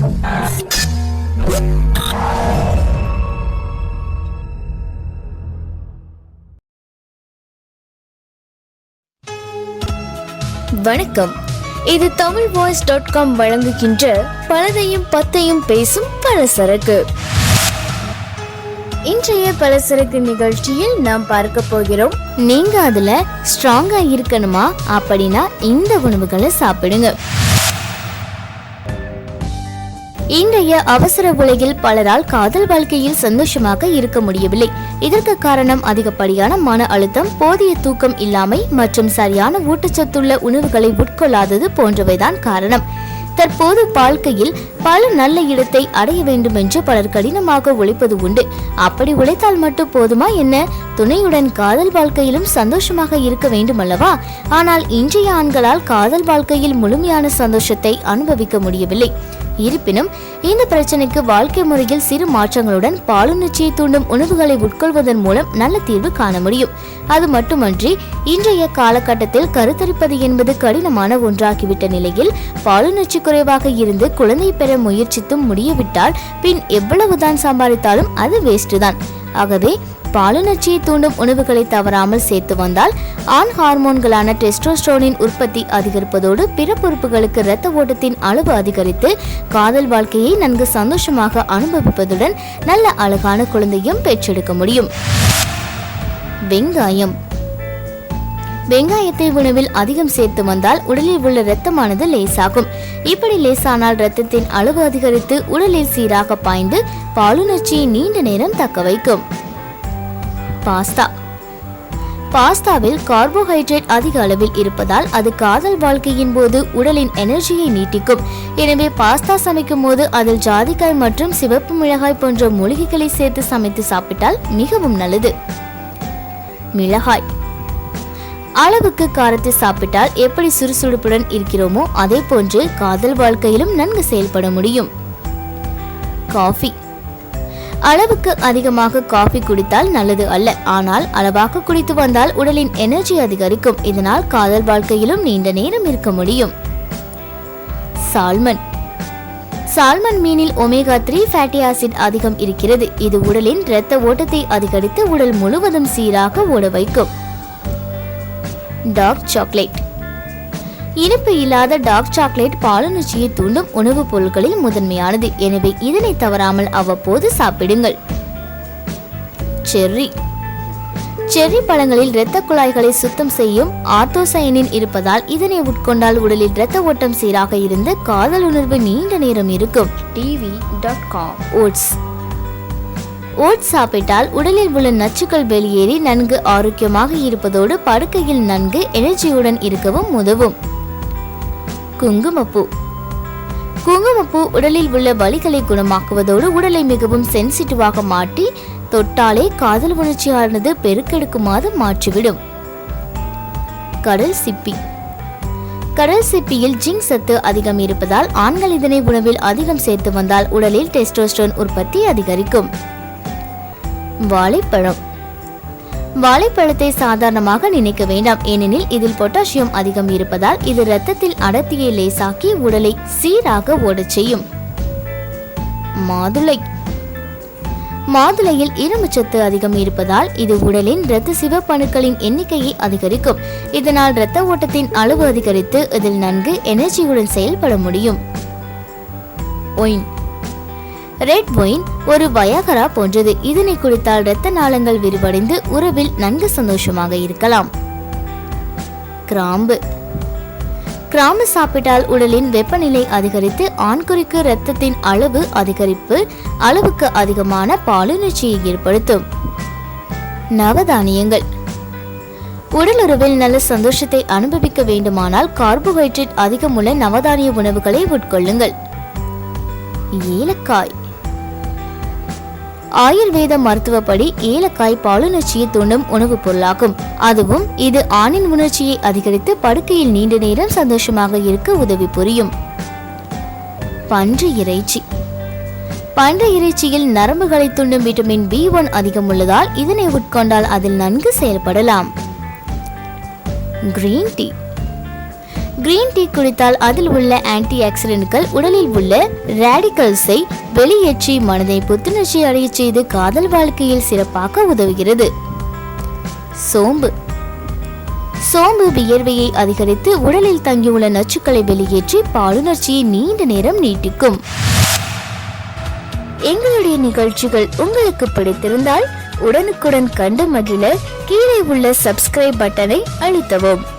வணக்கம். இது Tamil voice dot com வழங்குகின்ற பலதையும் பத்தையும் பேசும் பலசரக்கு. இன்றைய பலசரக்கு நிகழ்ச்சியில் நாம் பார்க்க போகிறோம். நீங்க அதுல ஸ்ட்ராங்கா இருக்கணுமா? அப்படின்னா இந்த உணவுகளை சாப்பிடுங்க. இன்றைய அவசர உலகில் பலரால் காதல் வாழ்க்கையில் சந்தோஷமாக இருக்க முடியவில்லை. இதற்கு காரணம் அதிகப்படியான மன அழுத்தம் போதிய தூக்கம் இல்லாமை மற்றும் சரியான ஊட்டச்சத்துள்ள உணவுகளை உட்கொள்ளாதது போன்றவைதான் காரணம். தற்போது வாழ்க்கையில் பல நல்ல இடத்தை அடைய வேண்டும் என்று பலர் கடினமாக உழைப்பது உண்டு. அப்படி உழைத்தால் மட்டும் போதுமா என்ன? துணையுடன் காதல் வாழ்க்கையிலும் சந்தோஷமாக இருக்க வேண்டும் அல்லவா ஆனால் இன்றைய ஆண்களால் காதல் வாழ்க்கையில் முழுமையான சந்தோஷத்தை அனுபவிக்க முடியவில்லை. இருப்பினும் இந்த பிரச்சனைக்கு வாழ்க்கை முறையில் சிறு மாற்றங்களுடன் பாலுணர்ச்சியை தூண்டும் உணவுகளை உட்கொள்வதன் மூலம் நல்ல தீர்வு காண முடியும். அது மட்டுமன்றி இன்றைய காலகட்டத்தில் கருத்தரிப்பது என்பது கடினமான ஒன்றாகிவிட்ட நிலையில் பாலுணர்ச்சி குறைவாக இருந்து குழந்தை பெற முயற்சித்தும் முடியவிட்டால் பின் எவ்வளவுதான் சம்பாதித்தாலும் அது வேஸ்ட் தான். ஆகவே பாலுணர்ச்சியை தூண்டும் உணவுகளை தவறாமல் சேர்த்து வந்தால் ஆண் ஹார்மோன்களான டெஸ்டோஸ்டரோனின் உற்பத்தி அதிகரிப்பதோடு பிற பொறுப்புகளுக்கு இரத்த ஓட்டத்தின் அளவு அதிகரித்து காதல் வாழ்க்கையை நன்கு சந்தோஷமாக அனுபவிப்பதுடன் நல்ல அழகான குழந்தையும் பெற்றெடுக்க முடியும். வெங்காயம். வெங்காயத்தை உணவில் அதிகம் சேர்த்து வந்தால் உடலில் உள்ள இரத்தமானது லேசாகும். இப்படி லேசானால் இரத்தத்தின் அளவு அதிகரித்து உடலில் சீராக பாய்ந்து பாலுணர்ச்சியை நீண்ட நேரம் தக்க வைக்கும். பாஸ்தா. பாஸ்தாவில் கார்போஹைட்ரேட் அதிக அளவில் இருப்பதால் அது காதல் வாழ்க்கையின் போது உடலின் எனர்ஜியை நீட்டிக்கும். எனவே பாஸ்தா சமைக்கும் போது அதில் ஜாதிக்காய் மற்றும் சிவப்பு மிளகாய் போன்ற மூலிகைகளை சேர்த்து சமைத்து சாப்பிட்டால் மிகவும் நல்லது. மிளகாய். அளவுக்கு காரத்தை சாப்பிட்டால் எப்படி சுறுசுறுப்புடன் இருக்கிறோமோ அதே போன்று காதல் வாழ்க்கையிலும் நன்கு செயல்பட முடியும். காஃபி. அளவுக்கு அதிகமாக காஃபி குடித்தால் நல்லது அல்ல. ஆனால் அளவாக குடித்து வந்தால் உடலின் எனர்ஜி அதிகரிக்கும். இதனால் காதல் வாழ்க்கையிலும் நீண்ட நேரம் இருக்க முடியும். சால்மன். சால்மன் மீனில் ஒமேகா த்ரீ ஃபேட்டி ஆசிட் அதிகம் இருக்கிறது. இது உடலின் இரத்த ஓட்டத்தை அதிகரித்து உடல் முழுவதும் சீராக ஓட வைக்கும். Dark chocolate. இனிப்பு இல்லாத டார்க் சாக்லேட் பாலுணர்ச்சியை தூண்டும் உணவுப் பொருட்களில் முதன்மையானது. எனவே இதனை தவறாமல் அவ்வப்போது சாப்பிடுங்கள். செர்ரி. செர்ரி பழங்களில் இரத்த குழாய்களை சுத்தம் செய்யும் ஆர்த்தோசயனின் இருப்பதால் இதனை உட்கொண்டால் உடலில் இரத்த ஓட்டம் சீராக இருந்து காதல் உணர்வு நீண்ட நேரம் இருக்கும். TV dot com. Oats. Oats சாப்பிட்டால் உடலில் உள்ள நச்சுக்கள் வெளியேறி நன்கு ஆரோக்கியமாக இருப்பதோடு படுக்கையில் நன்கு எனர்ஜியுடன் இருக்கவும் உதவும். குங்குமப்பூ. குங்குமப்பூ உடலில் உள்ள வலிகளை குணமாக்குவதோடு உடலை மிகவும் சென்சிட்டிவாக மாட்டி தொட்டாலே காதல் உணர்ச்சியானது பெருக்கெடுக்குமாறு மாற்றிவிடும். கடல் சிப்பி. கடல் சிப்பியில் ஜிங்க் சத்து அதிகம் இருப்பதால் ஆண்கள் இதனை உணவில் அதிகம் சேர்த்து வந்தால் உடலில் டெஸ்டோஸ்டோன் உற்பத்தி அதிகரிக்கும். வாழைப்பழம். வாழைப்பழத்தை சாதாரணமாக நினைக்க வேண்டாம். ஏனெனில் இதில் பொட்டாசியம் அதிகம் இருப்பதால் இது இரத்தத்தில் அடர்த்தியை லேசாக்கி உடலை சீராக ஓடச் செய்யும். மாதுளை. மாதுளையில் இரும்புச்சத்து அதிகம் இருப்பதால் இது உடலின் இரத்த சிவப்பணுக்களின் எண்ணிக்கையை அதிகரிக்கும். இதனால் இரத்த ஓட்டத்தின் அளவு அதிகரித்து இதில் நன்கு எனர்ஜியுடன் செயல்பட முடியும். ஒயின் ரெட் ஒயின் ஒரு வயகரா போன்றது. இதனை குடித்தால் இரத்த நாளங்கள் விரிவடைந்து உறவில் நன்கு சந்தோஷமாக இருக்கலாம். கிராம்பு. கிராம்பு சாப்பிட்டால் உடலின் வெப்பநிலை அதிகரித்து ஆண்குறிக்கு இரத்தத்தின் அளவு அதிகரிப்பு அளவுக்கு அதிகமான பாலுணர்ச்சியை ஏற்படுத்தும். நவதானியங்கள். உடலுறவில் நல்ல சந்தோஷத்தை அனுபவிக்க வேண்டுமானால் கார்போஹைட்ரேட் அதிகமுள்ள நவதானிய உணவுகளை உட்கொள்ளுங்கள். ஏலக்காய். ஆயுர்வேத மருத்துவப்படி ஏலக்காய் பாலுணர்ச்சியை தூண்டும் உணவுப் பொருளாகும். அதுவும் இது ஆணின் உணர்ச்சியை அதிகரித்து படுக்கையில் நீண்ட நேரம் சந்தோஷமாக இருக்க உதவி புரியும். பன்று இறைச்சி. பன்று இறைச்சியில் நரம்புகளை தூண்டும் விட்டமின் பி ஒன் அதிகம் உள்ளதால் இதனை உட்கொண்டால் அதில் நன்கு செயல்படலாம். Green tea. கிரீன் டீ குடித்தால் அதில் உள்ள ஆன்டி ஆக்சிடென்ட்கள் உடலில் உள்ள ரேடிக்கல்ஸை வெளியேற்றி மனதை புத்துணர்ச்சி அடைய செய்து காதல் வாழ்க்கையில் சிறப்பாக உதவுகிறது. சோம்பு. சோம்பு வியர்வையை அதிகரித்து உடலில் தங்கியுள்ள நச்சுக்களை வெளியேற்றி பாலுணர்ச்சியை நீண்ட நேரம் நீட்டிக்கும். எங்களுடைய நிகழ்ச்சிகள் உங்களுக்கு பிடித்திருந்தால் உடனுக்குடன் கண்டு மகிழ கீழே உள்ள சப்ஸ்கிரைப் பட்டனை அழுத்தவும்.